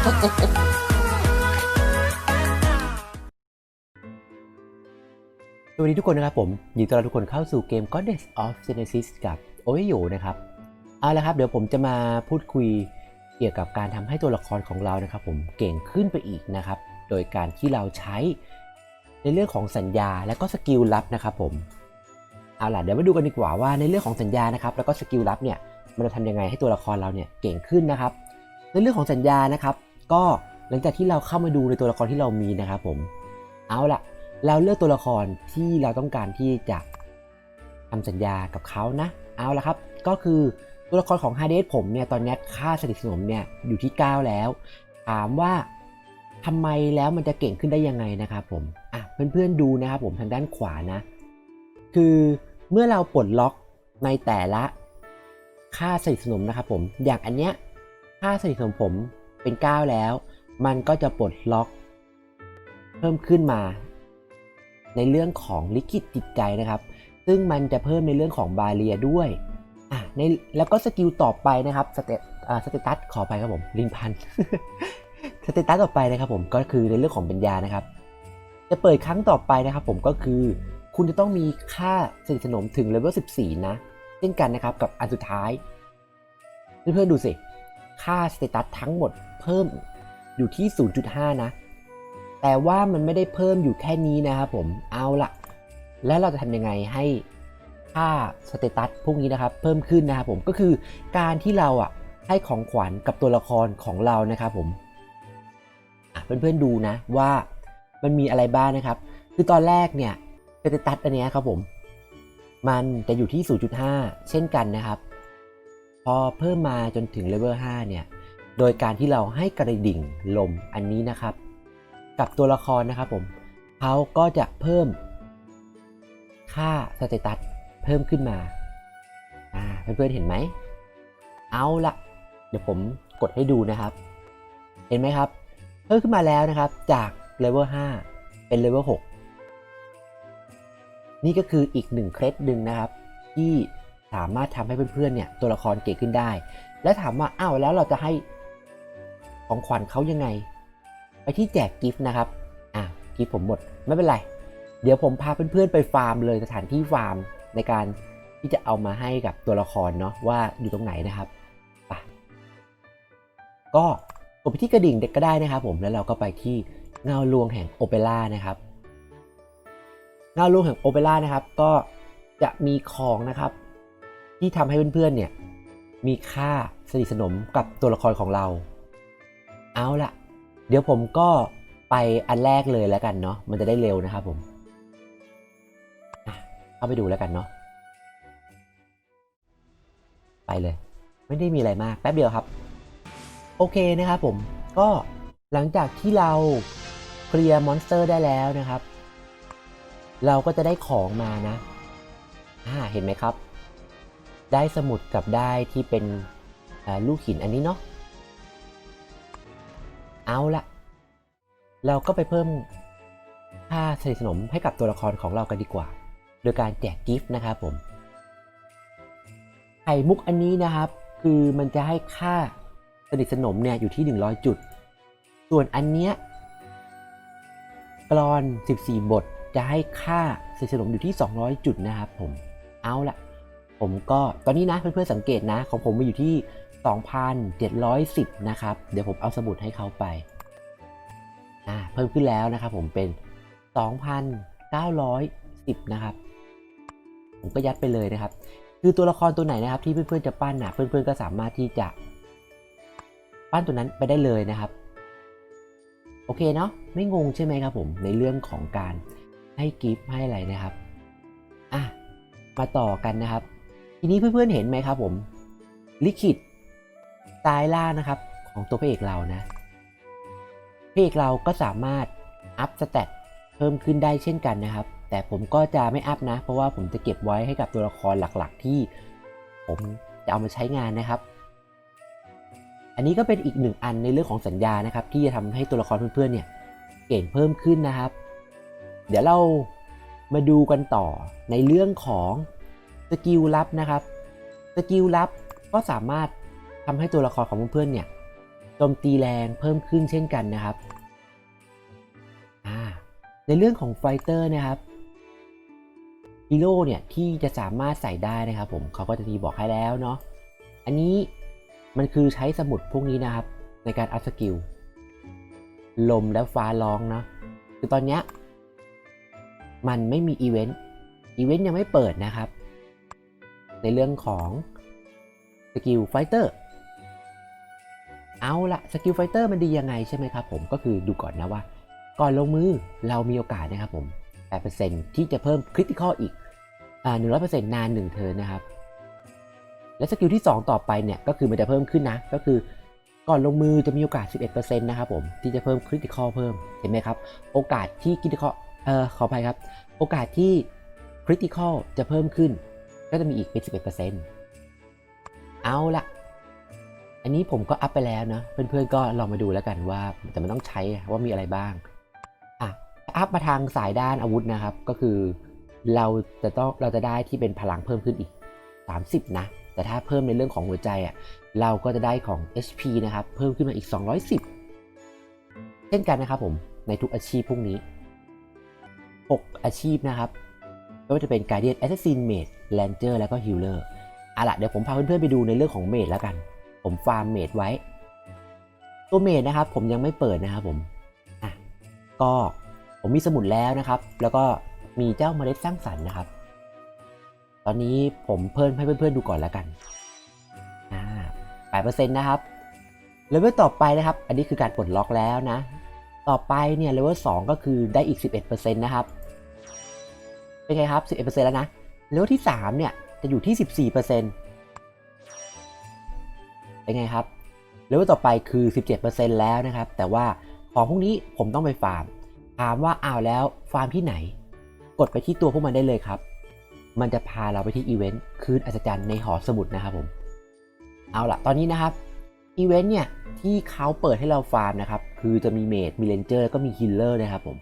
สวัสดีทุกคนนะครับผมยินดีต้อนรับทุกคนเข้าสู่เกม Goddess of Genesis กับโอเวโยนะครับ เอาละครับ เดี๋ยวผมจะมาพูดคุยเกี่ยวกับการทำให้ตัวละครของเรานะครับ ผมเก่งขึ้นไปอีกนะครับ โดยการที่เราใช้ในเรื่องของสัญญาและก็สกิลลับนะครับผมเอาล่ะเดี๋ยวมาดูกันดีกว่าว่าในเรื่องของสัญญานะครับ แล้วก็สกิลลับเนี่ยมันจะทำยังไงให้ตัวละครเราเนี่ยเก่งขึ้นนะครับ ในเรื่องของสัญญานะครับ ก็หลังจากที่เราเข้ามาดูในตัวละครที่เรามีนะครับผมเอาละเราเลือกตัวละครที่เราต้องการที่จะทำสัญญากับเขานะ เอาละครับ ก็คือตัวละครของฮาเดสผมเนี่ยตอนนี้ค่าสนิทสนมเนี่ยอยู่ที่ 9 แล้ว ถามว่าทำไมแล้วมันจะเก่งขึ้นได้ยังไงนะครับผมอะเพื่อนๆดูนะครับผมทางด้านขวานะ คือเมื่อเราปลดล็อกในแต่ละค่าสนิทสนมนะครับผมอย่างอันเนี้ยค่าสนิทสนมผม เป็น 9 แล้ว มันก็จะปลดล็อก เพิ่มขึ้นมา ในเรื่องของลิขิตจิตใจนะครับ ซึ่งมันจะเพิ่มในเรื่องของบาเรียด้วยอะในแล้วก็สกิลต่อไปนะครับสเตอ่าสเตตัสขอไปครับผมลินพันสเตตัสต่อไปนะครับผมก็คือในเรื่องของปัญญานะครับ จะเปิดครั้งต่อไปนะครับ ผมก็คือ คุณจะต้องมีค่าสนิทสนมถึงเลเวล14 นะ เช่นกันนะครับกับอันสุดท้าย เพื่อนๆดูสิ ค่าสเตตัสทั้งหมดเพิ่มอยู่ที่ 0.5 นะ แต่ว่ามันไม่ได้เพิ่มอยู่แค่นี้นะครับผมเอาละแล้วเราจะทำยังไงให้ค่าสเตตัสพวกนี้นะครับ เพิ่มขึ้นนะครับผมก็คือการที่เราอะให้ของขวัญกับตัวละครของเรานะครับผมเพื่อนๆดูนะว่ามันมีอะไรบ้างนะครับ คือตอนแรกเนี่ยสเตตัสอันนี้ครับผม มันจะอยู่ที่ 0.5 เช่นกันนะครับ อเพิ่มมาจนถึงเลเวล5เนี่ย โดยการที่เราให้กระดิ่งลมอันนี้นะครับ กับตัวละครนะครับผมเขาก็จะเพิ่มค่าสเตตัสเพิ่มขึ้นมา อ่า เพื่อนๆเห็นไหม เอาละเดี๋ยวผมกดให้ดูนะครับ เห็นไหมครับ เพิ่มขึ้นมาแล้วนะครับ จากเลเวล5เป็นเลเวล6นี่ก็คืออีกหนึ่งเคล็ดหนึ่งนะครับ ที่ สามารถทำให้เพื่อนๆเนี่ยตัวละครเก่งขึ้นได้ แล้วถามว่าอ้าวแล้วเราจะให้ของขวัญเขายังไง ไปที่แจกกิฟต์นะครับอะกิฟต์ผมหมดไม่เป็นไร เดี๋ยวผมพาเพื่อนๆไปฟาร์มเลยสถานที่ฟาร์มในการที่จะเอามาให้กับตัวละครเนาะว่าอยู่ตรงไหนนะครับปก็กดไปที่กระดิ่งเด็กก็ได้นะครับ ผมแล้วเราก็ไปที่เงาลวงแห่งโอเปร่านะครับเงาลวงแห่งโอเปร่านะครับ ก็จะมีของนะครับ ที่ทำให้เพื่อนๆเนี่ยมีค่าสนิทสนมกับตัวละครของเรา เอาละเดี๋ยวผมก็ไปอันแรกเลยแล้วกันเนาะมันจะได้เร็วนะครับผมเข้าไปดูแล้วกันเนาะไปเลย ไม่ได้มีอะไรมากแป๊บเดียวครับ โอเคนะครับผมก็หลังจากที่เราเคลียร์มอนสเตอร์ได้แล้วนะครับ เราก็จะได้ของมานะอ่าเห็นไหมครับ ได้สมุดกับได้ที่เป็นลูกหินอันนี้เนาะเอาละเราก็ไปเพิ่มค่าสนิทสนมให้กับตัวละครของเรากันดีกว่า โดยการแจกกิฟต์นะครับผมไข่มุกอันนี้นะครับ คือมันจะให้ค่าสนิทสนมเนี่ยอยู่ที่ 100 จุด ส่วนอันเนี้ยกรอน 14 บทจะให้ค่าสนิทสนมอยู่ที่ 200 จุดนะครับผมเอาละ ผมก็ตอนนี้นะเพื่อนๆสังเกตนะ ของผมมีอยู่ที่ 2,710 นะครับ เดี๋ยวผมเอาสมุดให้เขาไปอ่าเพิ่มขึ้นแล้วนะครับผมเป็น 2,910 นะครับ ผมก็ยัดไปเลยนะครับ คือตัวละครตัวไหนนะครับที่เพื่อนๆจะปั้นนะเพื่อนๆก็สามารถที่จะ ปั้นตัวนั้นไปได้เลยนะครับ โอเคเนาะไม่งงใช่ไหมครับผมในเรื่องของการให้กิฟต์ให้อะไรนะครับอะมาต่อกันนะครับ ทีนี้เพื่อนๆเห็นไหมครับผมลิขิตซ้ายล่านะครับของตัวพระเอกเรานะพระเอกเราก็สามารถอัพสเตตเพิ่มขึ้นได้เช่นกันนะครับ แต่ผมก็จะไม่อัพนะ เพราะว่าผมจะเก็บไว้ให้กับตัวละครหลักๆ ที่ผมจะเอามาใช้งานนะครับ อันนี้ก็เป็นอีกหนึ่งอันในเรื่องของสัญญานะครับ ที่จะทำให้ตัวละครเพื่อนๆเนี่ยเก่งเพิ่มขึ้นนะครับ เดี๋ยวเรามาดูกันต่อในเรื่องของ สกิลลับนะครับสกิลลับก็สามารถทำให้ตัวละครของเพื่อนๆเนี่ยโจมตีแรงเพิ่มขึ้นเช่นกันนะครับในเรื่องของไฟเตอร์นะครับฮีโร่เนี่ยที่จะสามารถใส่ได้นะครับ ผมเขาก็จะมีบอกให้แล้วเนาะอันนี้มันคือใช้สมุดพวกนี้นะครับ ในการอัพสกิลลมและฟ้าร้องเนาะคือตอนเนี้ยมันไม่มีอีเวนต์อีเวนต์ยังไม่เปิดนะครับ ในเรื่องของสกิลไฟเตอร์เอาละสกิลไฟเตอร์มันดียังไงใช่ไหมครับผมก็คือดูก่อนนะว่า ก่อนลงมือเรามีโอกาสนะครับผม8%ที่จะเพิ่มคริติคอลอีกอ่า100%นาน1เทิร์นนะครับและสกิลที่ 2 ต่อไปเนี่ยก็คือมันจะเพิ่มขึ้นนะ ก็คือก่อนลงมือจะมีโอกาส 11%นะครับผมที่จะเพิ่มคริติคอลเพิ่มเห็นไหมครับ โอกาสที่คริติคอลเอ่อขออภัยครับ โอกาสที่คริติคอลจะเพิ่มขึ้น ก็จะมีอีกเป็น11%เอาละอันนี้ผมก็อัพไปแล้วนะ เพื่อนๆก็ลองมาดูแล้วกันว่าแต่มันต้องใช้ว่ามีอะไรบ้างอะอัพมาทางสายด้านอาวุธนะครับ ก็คือเราจะต้องเราจะได้ที่เป็นพลังเพิ่มขึ้นอีก 30 นะ แต่ถ้าเพิ่มในเรื่องของหัวใจอะเราก็จะได้ของ HP นะครับ เพิ่มขึ้นมาอีก 210 เช่นกันนะครับผมในทุกอาชีพพวกนี้ 6 อาชีพนะครับ ไม่ว่าจะเป็น Guardian Assassin Mage Ranger แล้วก็ Healer อะละเดี๋ยวผมพาเพื่อนๆไปดูในเรื่องของเมดแล้วกัน ผมฟาร์มเมดไว้ ตัวเมดนะครับผมยังไม่เปิดนะครับผมอะก็ผมมีสมุดแล้วนะครับ แล้วก็มีเจ้าเมล็ดสร้างสรรค์นะครับ ตอนนี้ผมเพิ่มให้เพื่อนๆดูก่อนแล้วกันอ่าแปดเปอร์เซ็นต์นะครับเลเวลต่อไปนะครับ อันนี้คือการปลดล็อกแล้วนะ ต่อไปเนี่ยเลเวลสองก็คือได้อีก11%นะครับ เป็นไงครับ 11%แล้วนะเลเวลที่ 3 เนี่ย จะอยู่ที่ 14%เป็นไงครับเลเวลต่อไปคือ 17%แล้วนะครับ แต่ว่าของพวกนี้ผมต้องไปฟาร์ม ถามว่าอ้าวแล้วฟาร์มที่ไหน กดไปที่ตัวพวกมันได้เลยครับ มันจะพาเราไปที่อีเวนต์คืนอัศจรรย์ในหอสมุดนะครับผม เอาละตอนนี้นะครับอีเวนต์เนี่ยที่เขาเปิดให้เราฟาร์มนะครับ คือจะมีเมดมีเลนเจอร์แล้วก็มีฮิลเลอร์นะครับผม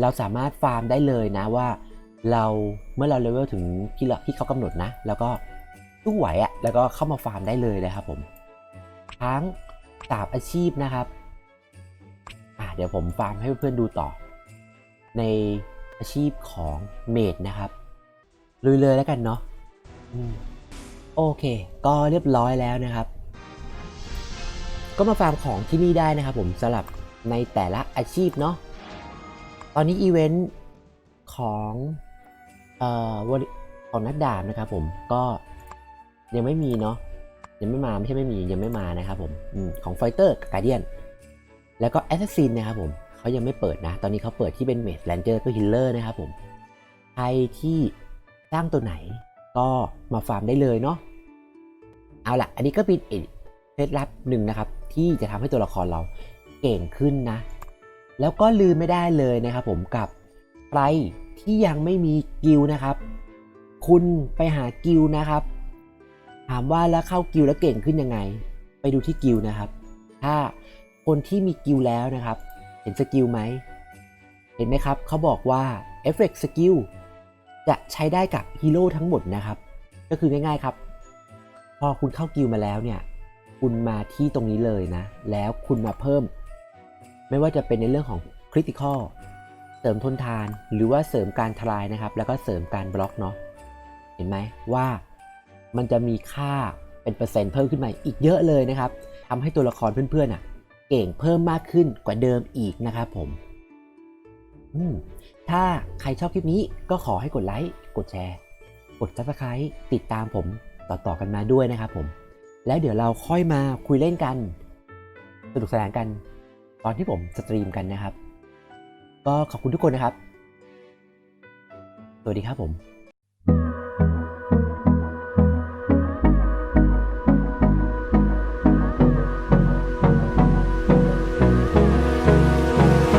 เราสามารถฟาร์มได้เลยนะว่า เราเมื่อเราเลเวลถึงที่เราที่เขากำหนดนะ แล้วก็ตู้ไหวอะ่ะแล้วก็เข้ามาฟาร์มได้เลยนะครับผมทั้งสามอาชีพนะครับอะเดี๋ยวผมฟาร์มให้เพื่อนๆดูต่อ ในอาชีพของเมดนะครับลุยเลยแล้วกันเนาะโอเค ก็เรียบร้อยแล้วนะครับ ก็มาฟาร์มของที่นี่ได้นะครับผมสำหรับในแต่ละอาชีพเนาะตอนนี้อีเวนต์ของ เอ่อวอลของนัดดาบนะครับผมก็ยังไม่มีเนาะยังไม่มาไม่ใช่ไม่มียังไม่มานะครับผมอของไฟเตอร์กับการเดียนแล้วก็แอสซัสซินนะครับผมเขายังไม่เปิดนะ ตอนนี้เขาเปิดที่เป็นเมสแลนเจอร์ก็ฮิลเลอร์นะครับผมใครที่สร้างตัวไหนก็มาฟาร์มได้เลยเนาะเอาละอันนี้ก็เป็นเคล็ดลับหนึ่งนะครับ ที่จะทำให้ตัวละครเราเก่งขึ้นนะ แล้วก็ลืมไม่ได้เลยนะครับผมกับใคร ที่ยังไม่มีกิลนะครับ คุณไปหากิลนะครับ ถามว่าแล้วเข้ากิลแล้วเก่งขึ้นยังไง ไปดูที่กิลนะครับ ถ้าคนที่มีกิลแล้วนะครับ เห็นสกิลไหม เห็นไหมครับเขาบอกว่าเอฟเฟกต์สกิลจะใช้ได้กับฮีโร่ทั้งหมดนะครับ ก็คือง่ายๆครับ พอคุณเข้ากิลมาแล้วเนี่ย คุณมาที่ตรงนี้เลยนะ แล้วคุณมาเพิ่ม ไม่ว่าจะเป็นในเรื่องของคริติคอล ริมทนทาน หรือว่าเสริมการทลายนะครับ แล้วก็เสริมการบล็อกเนาะเห็นไหมว่ามันจะมีค่าเป็นเปอร์เซ็นต์เพิ่มขึ้นมาอีกเยอะเลยนะครับทำให้ตัวละครเพื่อนๆอะ เก่งเพิ่มมากขึ้นกว่าเดิมอีกนะครับผมอืมถ้าใครชอบคลิปนี้ก็ขอให้กดไลค์กดแชร์ กด subscribe ติดตามผมต่อๆกันมาด้วยนะครับผม แล้วเดี๋ยวเราค่อยมาคุยเล่นกัน สนุกสนานกัน ตอนที่ผมสตรีมกันนะครับ ก็ขอบคุณทุกคนนะครับ สวัสดีครับผม